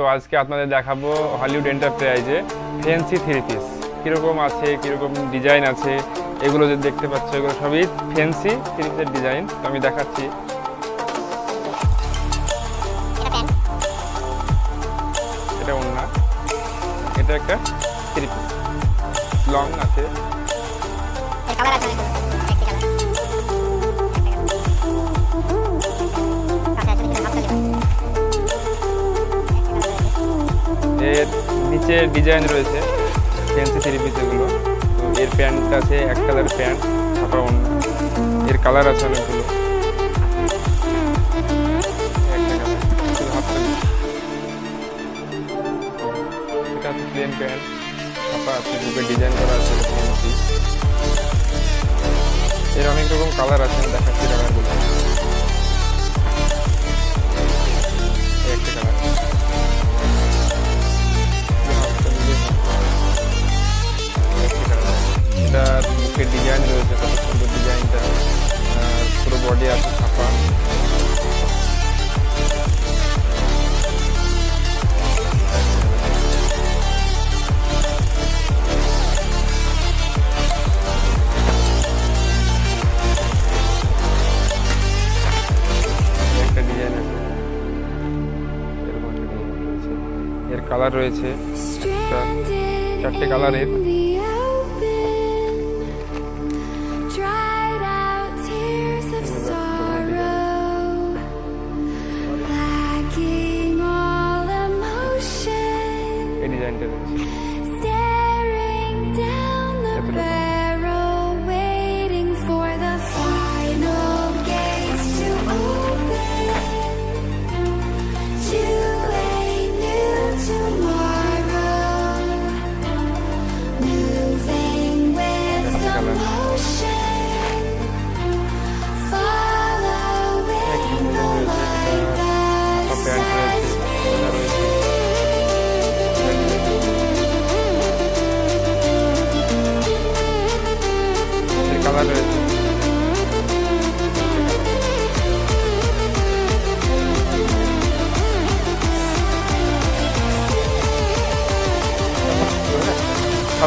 তো আজকে আপনাদের দেখাবো হলিউড এন্টারপ্রাইজে ফ্যান্সি থ্রি পিস কীরকম আছে, কীরকম ডিজাইন আছে, এগুলো যে দেখতে পাচ্ছ, এগুলো সবই ফ্যান্সি থ্রি পিসের ডিজাইন তো আমি দেখাচ্ছি। এটা ওন্না এটা একটা থ্রি পিস লং আছে। নিচে ডিজাইন রয়েছে ফ্যান্সি থ্রি পিস তো এর প্যান্ট আছে এক কালার প্যান্ট ছাপা অন্য। এর কালার আছে অনেকগুলো। এটা প্লেন প্যান্ট ছাপা ডিজাইন করা আছে এর অনেক রকম কালার আছে দেখাচ্ছি কালারগুলো বডি আছে ছাপা। এর কালার রয়েছে। চারটে কালারের ডিজাইনটা রয়েছে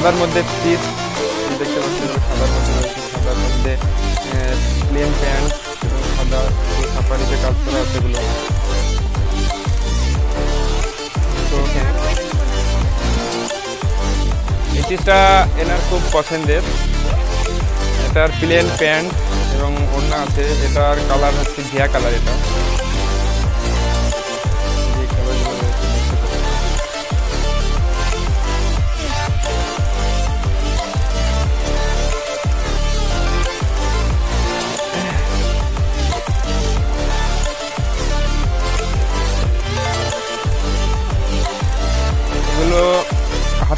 সাদার মধ্যে পিস দেখতে পাচ্ছেন সাদার মধ্যে সাদার মধ্যে প্লেন প্যান্ট সাদা সাফারিতে কাজ করা আছে এগুলো পিসটা এনার খুব পছন্দের। এটার প্লেন প্যান্ট এবং ওড়না আছে, এটার কালার হচ্ছে ঘিয়া কালার এটা।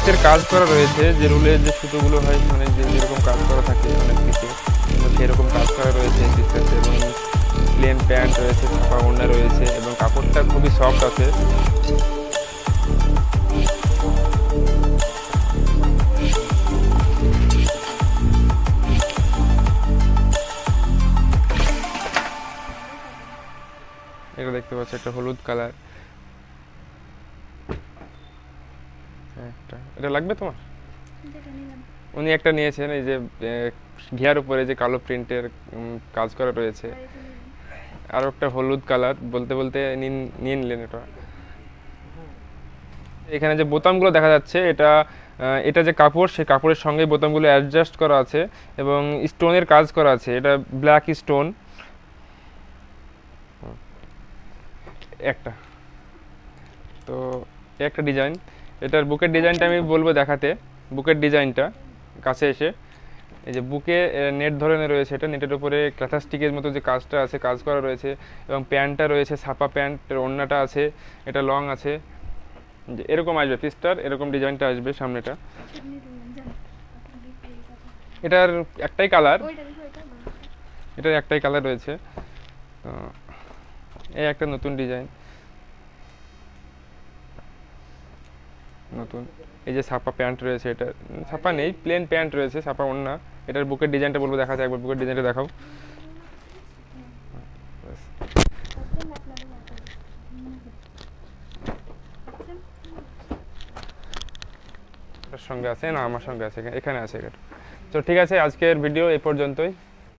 হাতের কাজ করা রয়েছে, যে রুলের যে সুতোগুলো হয় মানে যে যেরকম কাজ করা থাকে অনেক কিছু সেরকম কাজ করা রয়েছে এবং প্লেন প্যান্ট রয়েছে, ছাপা ওড়না রয়েছে, এবং কাপড়টা খুবই সফট আছে। এটা দেখতে পাচ্ছি, একটা হলুদ কালার একটা। এটা লাগবে তোমার? উনি একটা নিয়েছেন এই যে ঘিয়ার উপরে যে কালো প্রিন্টের কাজ করা রয়েছে। আর একটা হলুদ কালার বলতে বলতে নিন নিয়ে নিলেন এটা। এখানে যে বোতামগুলো দেখা যাচ্ছে এটা এটা যে কাপড় সেই কাপড়ের সঙ্গে বোতামগুলো অ্যাডজাস্ট করা আছে এবং স্টোনের কাজ করা আছে। এটা ব্ল্যাক স্টোন একটা। তো একটা ডিজাইন এটার বুকের ডিজাইনটা আমি বলব দেখাতে। বুকের ডিজাইনটা, কাছে এসে। এই যে বুকে নেট ধরনের রয়েছে এটা। নেটের উপরে ক্যাথাস্টিকের মতো যে কাজটা আছে, কাজ করা রয়েছে এবং প্যান্টটা রয়েছে, ছাপা প্যান্টের ওড়নাটা আছে, এটা লং আছে। যে এরকম আসবে পিসটার, এরকম ডিজাইনটা আসবে সামনেটা। এটার একটাই কালার। এটার একটাই কালার রয়েছে। এই একটা নতুন ডিজাইন। নতুন। এই যে সাপা প্যান্ট রয়েছে এটা, ছাপা নেই প্লেন প্যান্ট রয়েছে, ছাপা না এটার বুকের ডিজাইনটা বলব দেখা যায় একবার, বুকের ডিজাইনটা দেখাও। সঙ্গে আছে না আমার সঙ্গে আছে? এখানে আছে তো ঠিক আছে, আজকের ভিডিও এই পর্যন্তই।